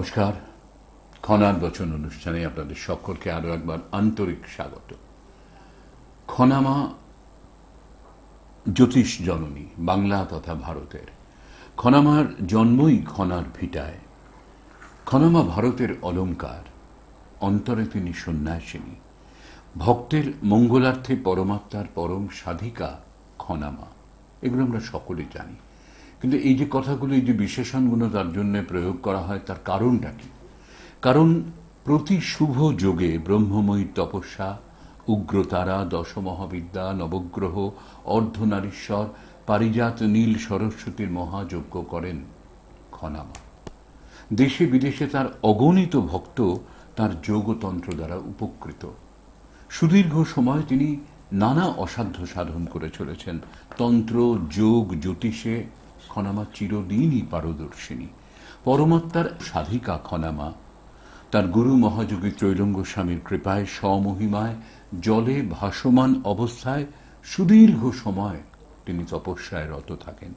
নমস্কার। খনার বচন অনুষ্ঠানে আপনাদের সকলকে আরও একবার আন্তরিক স্বাগত। খনামা জ্যোতিষ জননী, বাংলা তথা ভারতের। খনামার জন্মই খনার ভিটায়। খনামা ভারতের অলংকার অন্তরে তিনি সন্ন্যাসিনী। ভক্তের মঙ্গলার্থে পরমাত্মার পরম সাধিকা খনামা, এগুলো আমরা সকলে জানি। কিন্তু এই যে কথাগুলো, এই যে বিশেষণগুলো তার জন্য প্রয়োগ করা হয়, তার কারণটা কি? কারণ প্রতি শুভ যোগে ব্রহ্মময়ী তপস্যা, উগ্রতারা, দশমহাবিদ্যা, নবগ্রহ, অর্ধনারীশ্বর, পারিজাত নীল সরস্বতীর মহাযজ্ঞ করেন খনামা। দেশে বিদেশে তার অগণিত ভক্ত তার যোগতন্ত্র দ্বারা উপকৃত। সুদীর্ঘ সময় তিনি নানা অসাধ্য সাধন করে চলেছেন। তন্ত্র, যোগ, জ্যোতিষে খনামা চিরদিনই পারদর্শিনী। পরমাত্মার সাধিকা খনামা। তার গুরু মহাযোগী ত্রৈলঙ্গ স্বামীর কৃপায় স্বমহিমায় জলে ভাসমান অবস্থায় সুদীর্ঘ সময় তিনি তপস্যায় রত থাকেন।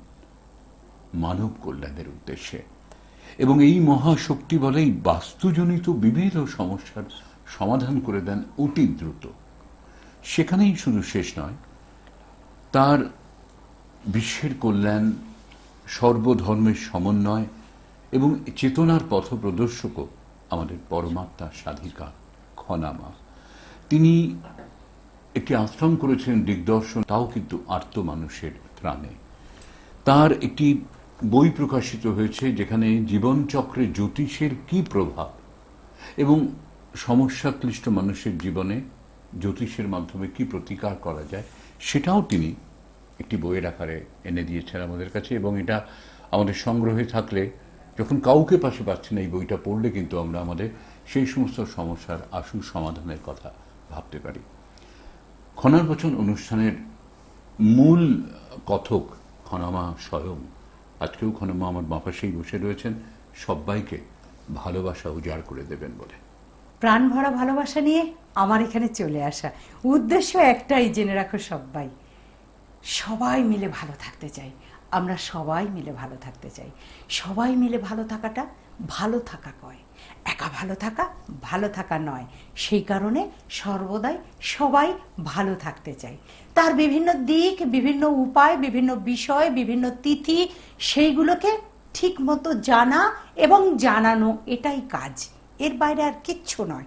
মানব কল্যাণের উদ্দেশ্যে। এবং এই মহাশক্তি বলেই বাস্তুজনিত বিবিধ সমস্যার সমাধান করে দেন অতি দ্রুত। সেখানেই শুধু শেষ নয়, তার বিশ্বের কল্যাণ সর্বধর্মের সমন্বয় এবং চেতনার পথ প্রদর্শকও আমাদের পরমাত্মা সাধিকা খনামা তিনি একটি আশ্রম করেছেন দিগদর্শন, তাও কিন্তু আর্ত মানুষের ত্রাণে। তার একটি বই প্রকাশিত হয়েছে যেখানে জীবনচক্রে জ্যোতিষের কি প্রভাব এবং সমস্যাক্লিষ্ট মানুষের জীবনে জ্যোতিষের মাধ্যমে কি প্রতিকার করা যায়, সেটাও তিনি একটি বইয়ের আকারে এনে দিয়েছেন আমাদের কাছে, এবং এটা আমাদের সংগ্রহে থাকলে যখন কাউকে পাশে পাচ্ছি না এই বইটা পড়লে কিন্তু আমরা আমাদের সেই সমস্ত সমস্যার আশু সমাধানের কথা ভাবতে পারি। খনার বচন অনুষ্ঠানের মূল কথক খনামা স্বয়ং, আজকেও খনামা আমার বাপাসেই বসে রয়েছেন, সবাইকে ভালোবাসা উজাড় করে দেবেন বলে। প্রাণ ভরা ভালোবাসা নিয়ে আমার এখানে চলে আসা। উদ্দেশ্য একটাই, জেনে রাখো সবাই। সবাই মিলে ভালো থাকতে চাই। আমরা সবাই মিলে ভালো থাকতে চাই। সবাই মিলে ভালো থাকাটা ভালো থাকা কয়। একা ভালো থাকা ভালো থাকা নয়। সেই কারণে সর্বদাই সবাই ভালো থাকতে চাই। তার বিভিন্ন দিক, বিভিন্ন উপায়, বিভিন্ন বিষয়, বিভিন্ন তিথি সেইগুলোকে ঠিক মতো জানা এবং জানানো এটাই কাজ। এর বাইরে আর কিচ্ছু নয়।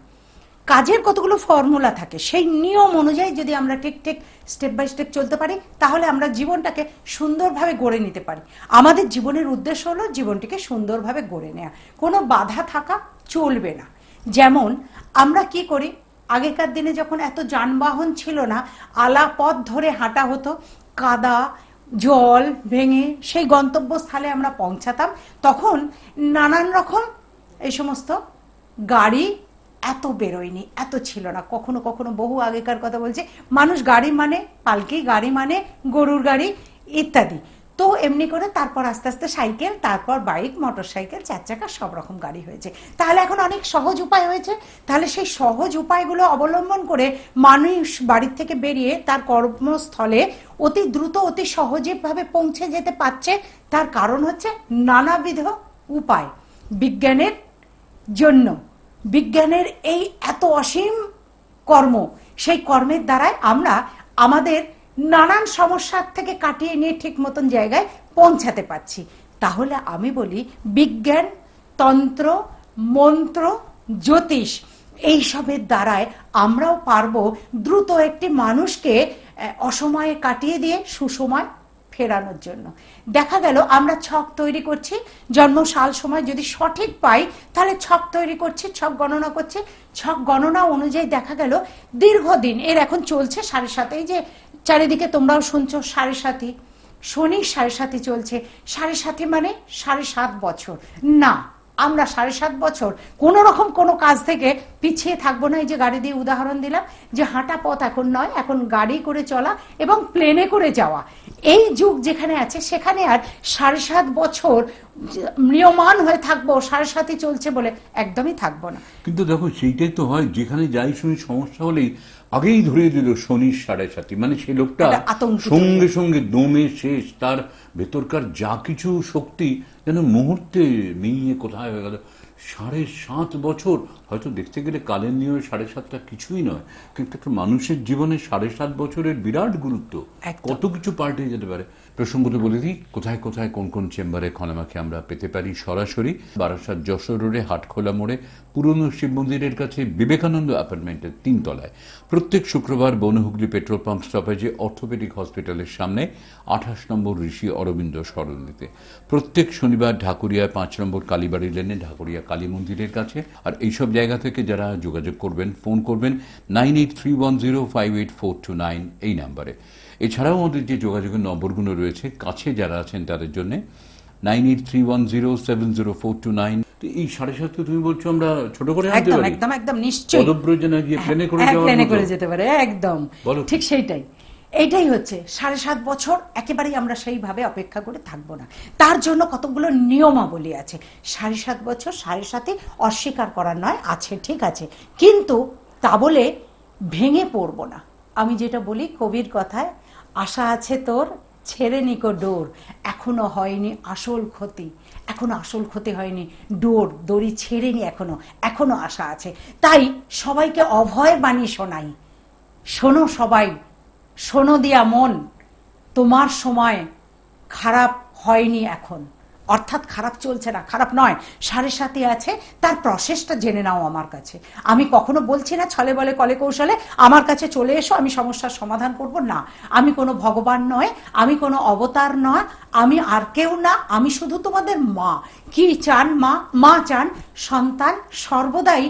কাজের কতগুলো ফর্মুলা থাকে, সেই নিয়ম অনুযায়ী যদি আমরা ঠিক ঠিক স্টেপ বাই স্টেপ চলতে পারি, তাহলে আমরা জীবনটাকে সুন্দরভাবে গড়ে নিতে পারি। আমাদের জীবনের উদ্দেশ্য হলো জীবনটিকে সুন্দরভাবে গড়ে নেওয়া কোনো বাধা থাকা চলবে না। যেমন আমরা কি করি, আগেকার দিনে যখন এত যানবাহন ছিল না আলা পথ ধরে হাঁটা হতো, কাদা, জল ভেঙে সেই গন্তব্যস্থলে আমরা পৌঁছাতাম, তখন নানান রকম এই সমস্ত গাড়ি এত বেরোয়নি, এত ছিল না। কখনো কখনো বহু আগেকার কথা বলছে, মানুষ গাড়ি মানে পালকি গাড়ি মানে গরুর গাড়ি ইত্যাদি। তো এমনি করে তারপর আস্তে আস্তে সাইকেল, তারপর বাইক মোটর সাইকেল চার চাকা সব রকম গাড়ি হয়েছে। তাহলে এখন অনেক সহজ উপায় হয়েছে। তাহলে সেই সহজ উপায়গুলো অবলম্বন করে মানুষ বাড়ির থেকে বেরিয়ে তার কর্মস্থলে অতি দ্রুত, অতি সহজেভাবে পৌঁছে যেতে পারছে। তার কারণ হচ্ছে নানাবিধ উপায়। বিজ্ঞানের জন্য। বিজ্ঞানের এই এত অসীম কর্ম, সেই কর্মের দ্বারাই আমরা আমাদের নানান সমস্যার থেকে কাটিয়ে নিয়ে ঠিক মতন জায়গায় পৌঁছাতে পারছি। তাহলে আমি বলি বিজ্ঞান, তন্ত্র, মন্ত্র, জ্যোতিষ, এইসবের দ্বারায় আমরাও পারব দ্রুত একটি মানুষকে অসময়ে কাটিয়ে দিয়ে সুসময় ফেরানোর জন্য। দেখা গেল আমরা ছক তৈরি করছি, জন্ম সাল সময় যদি সঠিক পাই, তাহলে ছক তৈরি করছি, ছক গণনা করছি। ছক গণনা অনুযায়ী দেখা গেল দীর্ঘদিন, এর এখন চলছে সাড়ে সাতেই যে চারিদিকে তোমরাও শুনছো সাড়ে সাথী শনি সাড়ে সাথে চলছে। সাড়ে সাথে মানে সাড়ে সাত বছর। না আমরা সাড়ে সাত বছর কোনো রকম কোনো কাজ থেকে পিছিয়ে থাকব না। এই যে গাড়ি দিয়ে উদাহরণ দিলাম যে হাঁটা পথ এখন নয় এখন গাড়ি করে চলা এবং প্লেনে করে যাওয়া। এই যুগ যেখানে আছে সেখানে আর সাড়ে সাত বছর ম্রিয়মান হয়ে থাকব সাড়ে সাতই চলছে বলে একদমই থাকব না। কিন্তু দেখো সেইটাই তো হয় যেখানে যাই শুনি সমস্যা হলেই আগেই ধরিয়ে দিল শনির সাড়ে সাথী মানে সে লোকটা সঙ্গে সঙ্গে দমে শেষ তার ভেতরকার যা কিছু শক্তি যেন মুহূর্তে মেয়ে কোথায় হয়ে গেল? সাড়ে সাত বছর হয়তো দেখতে গেলে কালের নিয়মে সাড়ে সাতটা কিছুই নয় কিন্তু একটা মানুষের জীবনে সাড়ে সাত বছরের বিরাট গুরুত্ব। কত কিছু পাল্টে যেতে পারে। প্রসঙ্গত বলে দিই কোথায় কোথায় কোন কোন চেম্বারে খনামাকে আমরা পেতে পারি সরাসরি বারাসাত যশোর রোডে হাটখোলা মোড়ে পুরনো শিব মন্দিরের কাছে বিবেকানন্দ অ্যাপার্টমেন্টের তিনতলায়। প্রত্যেক শুক্রবার বনহুগলি পেট্রোল পাম্প স্টপেজে অর্থোপেডিক হসপিটালের সামনে আঠাশ নম্বর ঋষি অরবিন্দ সরণিতে প্রত্যেক শনিবার ঢাকুরিয়ায় পাঁচ নম্বর কালীবাড়ি লেনে ঢাকুরিয়া কালী মন্দিরের কাছে। আর এইসব জায়গা থেকে যারা যোগাযোগ করবেন ফোন করবেন nine eight three one zero five eight four two nine এই নাম্বারে। এছাড়াও আমাদের যে যোগাযোগের নম্বরগুলো রয়েছে কাছে যারা আছেন তাদের জন্য nine eight three one zero seven zero four two nine. এই সাড়ে সাতকে তুমি বলছো আমরা ছোট করে আনতে একদম পারি? একদম একদম নিশ্চয়ই। পদব্রজনা গিয়ে প্লেনে করে হ্যাঁ, প্লেনে করে যেতে পারে একদম। ঠিক সেইটাই। এইটাই হচ্ছে, সাড়ে সাত বছর একেবারেই আমরা সেইভাবে অপেক্ষা করে থাকব না। তার জন্য কতগুলো নিয়মাবলী আছে। সাড়ে সাত বছর, সাড়ে সাথে অস্বীকার করা নয়, আছে, ঠিক আছে। কিন্তু তা বলে ভেঙে পড়ব না। আমি যেটা বলি, কবির কথায়, আশা আছে তোর, ছেড়ে নিকো ডোর। এখনও হয়নি আসল ক্ষতি। এখনও আসল ক্ষতি হয়নি ডোর, দড়ি ছেড়েনি এখনও। এখনও আশা আছে। তাই সবাইকে অভয় বাণী শোনাই। শোনো সবাই শোনো দিয়া মন, তোমার সময় খারাপ হয়নি এখন। অর্থাৎ খারাপ চলছে না, খারাপ নয়, সাড়ে সাথে আছে, তার প্রসেসটা জেনে নাও আমার কাছে। আমি কখনো বলছি না ছলে বলে, কলে কৌশলে, আমার কাছে চলে এসো, আমি সমস্যার সমাধান করব। না, আমি কোনো ভগবান নয়, আমি কোনো অবতার নয়, আমি আর কেউ না, আমি শুধু তোমাদের মা। কি চান মা? মা চান সন্তান সর্বদাই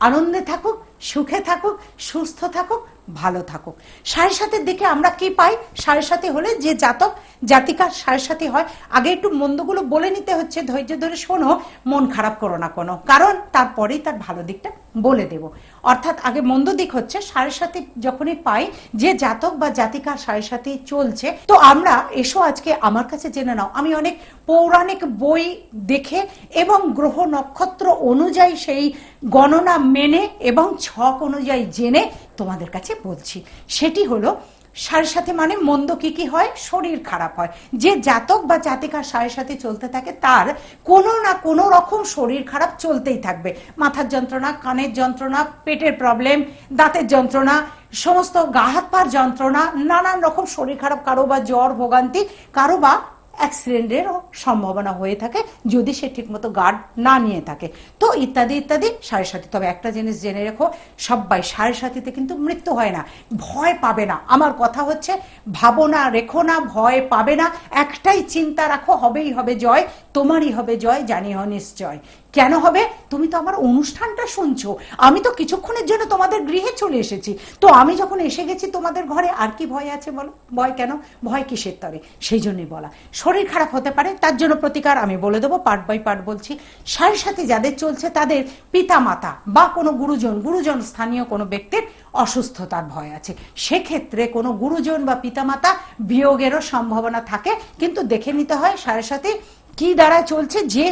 আনন্দে থাকুক, সুখে থাকুক, সুস্থ থাকুক ভালো থাকুক। সাড়ে সাথের দিকে আমরা কি পাই? সাড়ে সাথে হলে যে জাতক জাতিকার সাড়ে সাথে হয়। আগে একটু মন্দগুলো বলে নিতে হচ্ছে, ধৈর্য ধরে শোনো, মন খারাপ করো না কোনো। কারণ তারপরেই তার ভালো দিকটা বলে দেব। অর্থাৎ আগে মন্দ দিক হচ্ছে, সাড়ে সাথে যখনই পাই, যে জাতক বা জাতিকার সাড়ে সাথে চলছে, তো আমরা এসো আজকে আমার কাছে জেনে নাও। আমি অনেক পৌরাণিক বই দেখে এবং গ্রহ নক্ষত্র অনুযায়ী সেই গণনা মেনে এবং ছক অনুযায়ী জেনে তোমাদের কাছে বলছি। সেটি হলো, সাড়ে সাথে মানে মন্দ কি কি হয়? শরীর খারাপ হয়। যে জাতক বা জাতিকার সাড়ে সাথে চলতে থাকে, তার কোনো না কোনো রকম শরীর খারাপ চলতেই থাকবে। মাথার যন্ত্রণা, কানের যন্ত্রণা, পেটের প্রবলেম দাঁতের যন্ত্রণা, সমস্ত গা হাত পার যন্ত্রণা, নানান রকম শরীর খারাপ, কারও বা জ্বর, ভোগান্তি, কারও বা অ্যাক্সিডেন্টেরও সম্ভাবনা হয়ে থাকে যদি সে ঠিকমতো গার্ড না নিয়ে থাকে। তো ইত্যাদি ইত্যাদি, সাড়ে সাথী তবে একটা জিনিস জেনে রেখো, সবাই সাড়ে সাথীতে কিন্তু মৃত্যু হয় না, ভয় পাবে না। আমার কথা হচ্ছে, ভাবো না, রেখো না, ভয় পাবে না। একটাই চিন্তা রাখো, হবেই হবে জয়, তোমারই হবে জয়, জানিও নিশ্চয়। কেন হবে? তুমি তো আমার অনুষ্ঠানটা শুনছো। আমি তো কিছুক্ষণের জন্য তোমাদের গৃহে চলে এসেছি। তো আমি যখন এসে গেছি তোমাদের ঘরে, আর কি ভয় আছে বলো? ভয় কেন? ভয় কিসের তরে? সেই জন্যই বলা। শরীর খারাপ হতে পারে তার জন্য প্রতিকার আমি বলে দেবো পার্ট বাই পার্ট বলছি। সাড়ে সাথে যাদের চলছে তাদের পিতা মাতা বা কোনো গুরুজন গুরুজন স্থানীয় কোনো ব্যক্তির অসুস্থতার ভয় আছে। সেক্ষেত্রে কোনো গুরুজন বা পিতামাতা বিয়োগেরও সম্ভাবনা থাকে, কিন্তু দেখে নিতে হয় সাড়ে সাথে কি দ্বারা চলছে, যে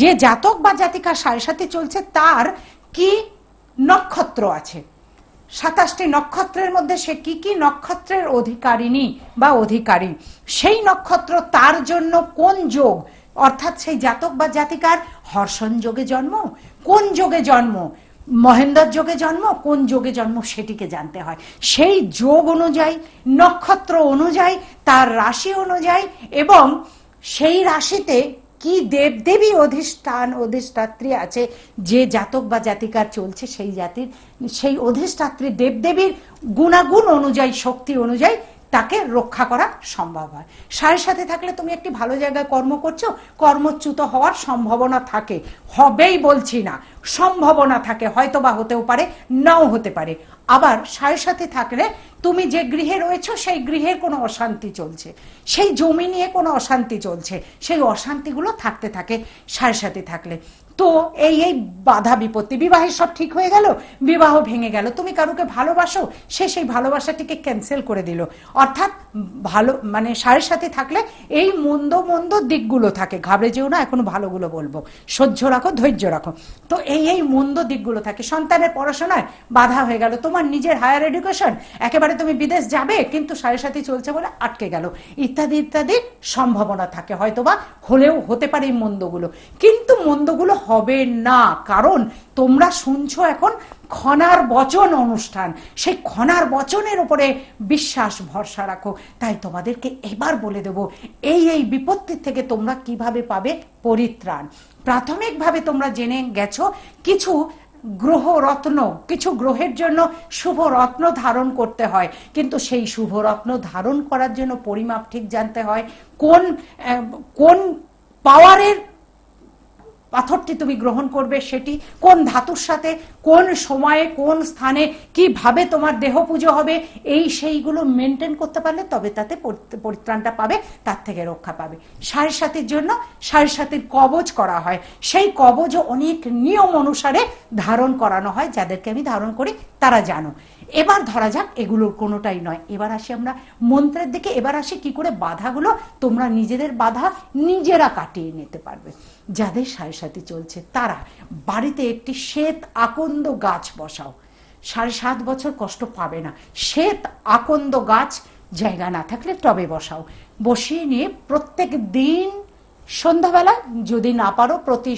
যে জাতক বা জাতিকার সাড়ে সাথে চলছে, তার কি নক্ষত্র আছে। সাতাশটি নক্ষত্রের মধ্যে সে কি কি নক্ষত্রের অধিকারিণী বা অধিকারী? সেই নক্ষত্র তার জন্য কোন যোগ? অর্থাৎ সেই জাতক বা জাতিকার হর্ষণ যোগে জন্ম, কোন যোগে জন্ম মহেন্দ্র যোগে জন্ম, কোন যোগে জন্ম সেটিকে জানতে হয়। সেই যোগ অনুযায়ী, নক্ষত্র অনুযায়ী, তার রাশি অনুযায়ী এবং সেই রাশিতে কি দেবদেবী অধিষ্ঠান, অধিষ্ঠাত্রী আছে, যে জাতক বা জাতিকার চলছে সেই জাতির, সেই অধিষ্ঠাত্রী দেবদেবীর গুণাগুণ অনুযায়ী, শক্তি অনুযায়ী তাকে রক্ষা করা সম্ভব হয়। সাড়ে সাথে থাকলে তুমি একটি ভালো জায়গায় কর্ম করছ, কর্মচ্যুত হওয়ার সম্ভাবনা থাকে। হবেই বলছি না, সম্ভাবনা থাকে হয়তো বা হতেও পারে, নাও হতে পারে। আবার সাড়ে সাথে থাকলে তুমি যে গৃহে রয়েছো, সেই গৃহের কোনো অশান্তি চলছে। সেই জমি নিয়ে কোনো অশান্তি চলছে। সেই অশান্তিগুলো থাকতে থাকে সাড়ে সাথে থাকলে। তো এই এই বাধা বিপত্তি, বিবাহের সব ঠিক হয়ে গেল, বিবাহ ভেঙে গেল, তুমি কারুকে ভালোবাসো? সে সেই ভালোবাসাটিকে ক্যান্সেল করে দিল। অর্থাৎ ভালো মানে সাড়ে সাথে থাকলে এই মন্দ মন্দ দিকগুলো থাকে। ঘাবড়ে যেও না, এখন ভালোগুলো বলব। সহ্য রাখো, ধৈর্য রাখো। তো এই এই মন্দ দিকগুলো থাকে। সন্তানের পড়াশোনায় বাধা হয়ে গেল। তোমার নিজের হায়ার এডুকেশন একেবারে তুমি বিদেশ যাবে, কিন্তু সাড়ে সাথে চলছে বলে আটকে গেল। ইত্যাদি ইত্যাদি সম্ভাবনা থাকে। হয়তোবা হলেও হতে পারে এই মন্দগুলো। কিন্তু মন্দগুলো হবে না। কারণ তোমরা শুনছো এখন খনার বচন অনুষ্ঠান। সেই খনার বচনের উপরে বিশ্বাস, ভরসা রাখো। তাই তোমাদেরকে এবার বলে দেব, এই এই বিপত্তি থেকে তোমরা কীভাবে পাবে পরিত্রাণ? প্রাথমিকভাবে তোমরা জেনে গেছো, কিছু গ্রহ রত্ন কিছু গ্রহের জন্য শুভ রত্ন ধারণ করতে হয়। কিন্তু সেই শুভ রত্ন ধারণ করার জন্য পরিমাপ ঠিক জানতে হয়। কোন কোন পাওয়ারের পাথরটি তুমি গ্রহণ করবে, সেটি কোন ধাতুর সাথে, কোন সময়ে, কোন স্থানে, কীভাবে তোমার দেহ পুজো হবে, এই সেইগুলো মেনটেন করতে পারলে তবে তাতে পরিত্রাণটা পাবে, তার থেকে রক্ষা পাবে। সাড়ে সাতির জন্য সাড়ে সাতির কবচ করা হয়। সেই কবচও অনেক নিয়ম অনুসারে ধারণ করানো হয়, যাদেরকে আমি ধারণ করি, তারা জানো। এবার ধরা যাক এগুলোর কোনোটাই নয়। এবার আসি আমরা মন্ত্রের দিকে, এবার আসি কি করে বাধাগুলো তোমরা নিজেদের বাধা নিজেরা কাটিয়ে নিতে পারবে। যাদের সাড়ে সাথে চলছে, তারা বাড়িতে একটি শ্বেত আকন্দ গাছ বসাও। সাড়ে সাত বছর কষ্ট পাবে না। শ্বেত আকন্দ গাছ জায়গা না থাকলে টবে বসাও। বসিয়ে নিয়ে প্রত্যেক দিন সন্ধ্যাবেলায় যদি না পারো, প্রতি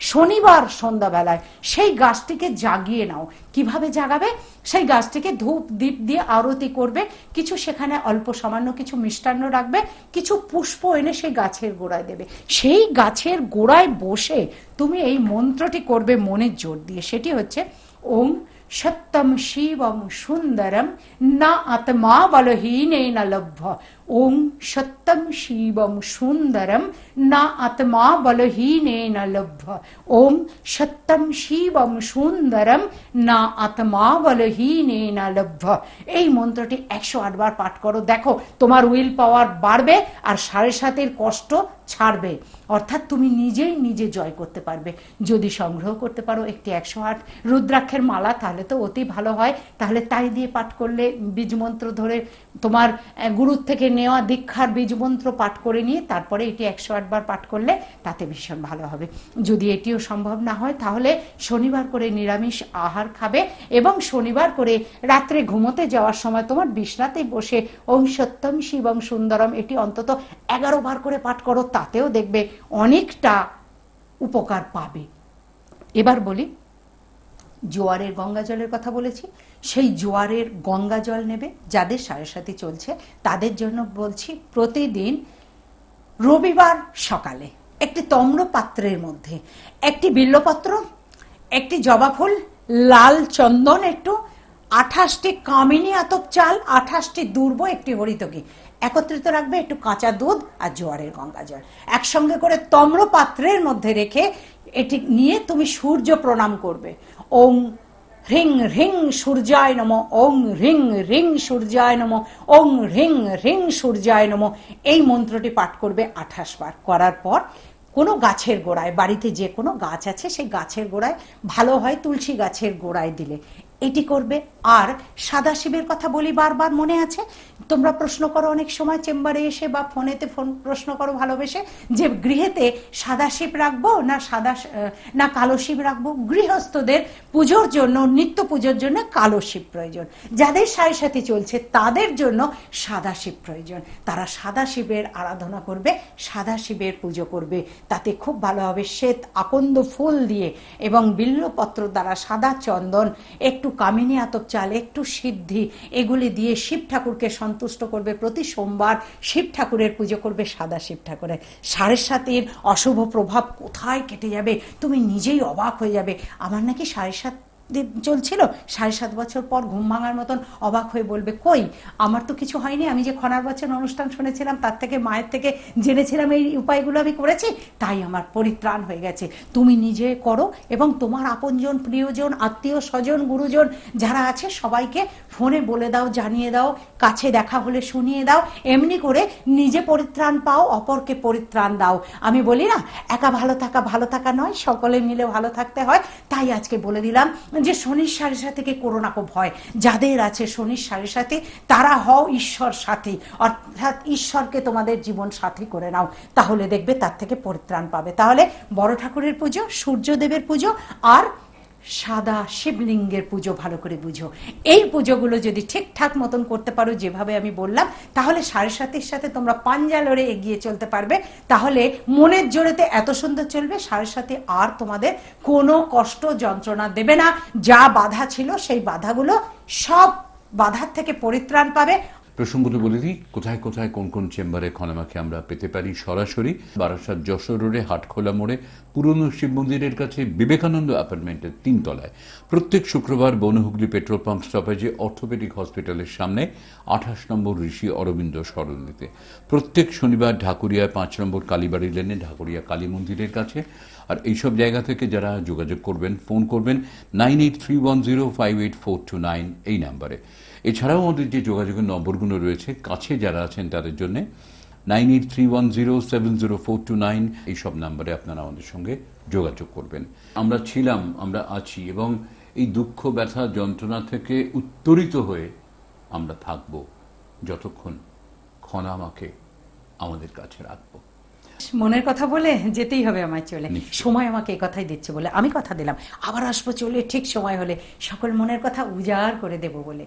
শনিবার সন্ধ্যাবেলায় সেই গাছটিকে জাগিয়ে নাও। কীভাবে জাগাবে? সেই গাছটিকে ধূপ, দীপ দিয়ে আরতি করবে। কিছু সেখানে অল্প সামান্য কিছু মিষ্টান্ন রাখবে। কিছু পুষ্প এনে সেই গাছের গোড়ায় দেবে। সেই গাছের গোড়ায় বসে তুমি এই মন্ত্রটি করবে মনের জোর দিয়ে। সেটি হচ্ছে, ওম সত্যম শিবম সুন্দরম না আত্মা বলহীন লভ্য। ওম সত্যম শিবম সুন্দরম না আত্মা বলহীন লভ্য ওম সত্যম শিবম সুন্দরম না আত্মা বলহীন লভ্য এই মন্ত্রটি একশো আটবার পাঠ করো। দেখো, তোমার উইল পাওয়ার বাড়বে আর সাড়ে সাতের কষ্ট ছাড়বে। অর্থাৎ তুমি নিজেই নিজে জয় করতে পারবে। যদি সংগ্রহ করতে পারো একটি একশো আট রুদ্রাক্ষের মালা, তাহলে তো অতি ভালো হয়। তাহলে তাই দিয়ে পাঠ করলে বীজমন্ত্র ধরে তোমার গুরুর থেকে নেওয়া দীক্ষার বীজমন্ত্র পাঠ করে নিয়ে তারপরে এটি একশো আটবার পাঠ করলে তাতে ভীষণ ভালো হবে। যদি এটিও সম্ভব না হয়, তাহলে শনিবার করে নিরামিষ আহার খাবে এবং শনিবার করে রাত্রে ঘুমোতে যাওয়ার সময় তোমার বিছনাতে বসে ওম সত্যম শিবম সুন্দরম, এটি অন্তত এগারো বার করে পাঠ করো, তাতেও দেখবে অনেকটা উপকার পাবে। এবার বলি জোয়ারের গঙ্গা জলের কথা বলেছি, সেই জোয়ারের গঙ্গা জল নেবে, যাদের সাড়ে সাথে চলছে, তাদের জন্য বলছি প্রতিদিন রবিবার সকালে একটি তম্র পাত্রের মধ্যে, একটি বিল্লপত্র, একটি জবা ফুল, লাল চন্দন একটু, আঠাশটি কামিনী আতপ চাল, আঠাশটি দুর্ব, একটি হরিতকি। একত্রিত রাখবে একটু কাঁচা দুধ আর জোয়ারের গঙ্গা জল। একসঙ্গে করে তম্র পাত্রের মধ্যে রেখে এটি নিয়ে তুমি সূর্য প্রণাম করবে। ওং হ্রিং হ্রিং সূর্যায় নম, ওং হ্রিং হ্রিং সূর্যায় নম, ওং হ্রিং হ্রিং সূর্যায় নম। এই মন্ত্রটি পাঠ করবে আঠাশ বার। করার পর কোনো গাছের গোড়ায়, বাড়িতে যে কোনো গাছ আছে, সেই গাছের গোড়ায়, ভালো হয় তুলসী গাছের গোড়ায় দিলে। এটি করবে। আর সাদা শিবের কথা বলি বারবার মনে আছে? তোমরা প্রশ্ন করো অনেক সময়, চেম্বারে এসে বা ফোনেতে ফোন, প্রশ্ন করো ভালোবেসে যে গৃহেতে সাদা শিব রাখব না সাদা না কালো শিব রাখব। গৃহস্থদের পুজোর জন্য, নিত্য পুজোর জন্য কালো শিব প্রয়োজন। যাদের সাড়ে সাথে চলছে, তাদের জন্য সাদা শিব প্রয়োজন। তারা সাদা শিবের আরাধনা করবে সাদা শিবের পুজো করবে। তাতে খুব ভালো হবে। শ্বেত আকন্দ ফুল দিয়ে এবং বিল্লপত্র দ্বারা সাদা চন্দন একটু কামিনী আতপ চাল, একটু সিদ্ধি, এগুলি দিয়ে শিব ঠাকুরকে সন্তুষ্ট করবে। প্রতি সোমবার শিব ঠাকুরের পুজো করবে সাদা শিব ঠাকুরের। সাড়ে সাতের অশুভ প্রভাব কোথায় কেটে যাবে? তুমি নিজেই অবাক হয়ে যাবে। আমার নাকি সাড়ে সাত চলছিল। সাড়ে সাত বছর পর ঘুম ভাঙার মতন অবাক হয়ে বলবে, কই, আমার তো কিছু হয়নি, আমি যে খনার বচন অনুষ্ঠান শুনেছিলাম, তার থেকে মায়ের থেকে জেনেছিলাম এই উপায়গুলো আমি করেছি, তাই আমার পরিত্রাণ হয়ে গেছে। তুমি নিজে করো এবং তোমার আপনজন, প্রিয়জন, আত্মীয় স্বজন, গুরুজন যারা আছে, সবাইকে ফোনে বলে দাও, জানিয়ে দাও, কাছে দেখা হলে শুনিয়ে দাও, এমনি করে নিজে পরিত্রাণ পাও, অপরকে পরিত্রাণ দাও। আমি বলি, না, একা ভালো থাকা ভালো থাকা নয়, সকলে মিলে ভালো থাকতে হয়। তাই আজকে বলে দিলাম যে শনির সাড়ে সাথে করো না কো ভয় যাদের আছে শনির সাড়ে সাথে, তারা হও ঈশ্বর সাথী। অর্থাৎ ঈশ্বরকে তোমাদের জীবন সাথী করে নাও, তাহলে দেখবে তার থেকে পরিত্রাণ পাবে। তাহলে বড় ঠাকুরের পুজো, সূর্যদেবের পুজো, আর সাদা শিবলিঙ্গের পুজো ভালো করে বুঝো। এই পুজোগুলো যদি ঠিকঠাক মতন করতে পারো যেভাবে আমি বললাম, তাহলে সাড়ে সাতের সাথে তোমরা পাঞ্জা লড়ে এগিয়ে চলতে পারবে। তাহলে মনের জোরেতে এত সুন্দর চলবে, সাড়ে সাথে আর তোমাদের কোনো কষ্ট যন্ত্রণা দেবে না। যা বাধা ছিল সেই বাধাগুলো সব বাধার থেকে পরিত্রাণ পাবে। প্রসঙ্গত বলে দিই, কোথায় কোথায় কোন কোন চেম্বারে খনামাকে আমরা পেতে পারি, সরাসরি বারাসাত যশোর রোডে, হাটখোলা মোড়ে, পুরনো শিব মন্দিরের কাছে বিবেকানন্দ অ্যাপার্টমেন্টের তিনতলায়। প্রত্যেক শুক্রবার বনহুগলি পেট্রোল পাম্প স্টপেজে অর্থোপেডিক হসপিটালের সামনে আঠাশ নম্বর ঋষি অরবিন্দ সরণিতে প্রত্যেক শনিবার ঢাকুরিয়ায় পাঁচ নম্বর কালীবাড়ি লেনে, ঢাকুরিয়া কালী মন্দিরের কাছে। আর এইসব জায়গা থেকে যারা যোগাযোগ করবেন, ফোন করবেন, nine eight three one zero five eight four two nine এই নাম্বারে। এছাড়াও আমাদের যে যোগাযোগের নম্বরগুলো রয়েছে কাছে যারা আছেন তাদের জন্য nine eight three one zero seven zero four two nine এইসব নাম্বারে আপনারা আমাদের সঙ্গে যোগাযোগ করবেন। আমরা ছিলাম আমরা আছি এবং এই দুঃখ ব্যথা যন্ত্রণা থেকে উত্তরিত হয়ে আমরা থাকব যতক্ষণ খনামাকে আমাদের কাছে রাখব। মনের কথা বলে যেতেই হবে আমায় চলে। সময় আমাকে এই কথাই দিচ্ছে বলে। আমি কথা দিলাম আবার আসব চলে ঠিক সময় হলে। সকল মনের কথা উজাড় করে দেব বলে।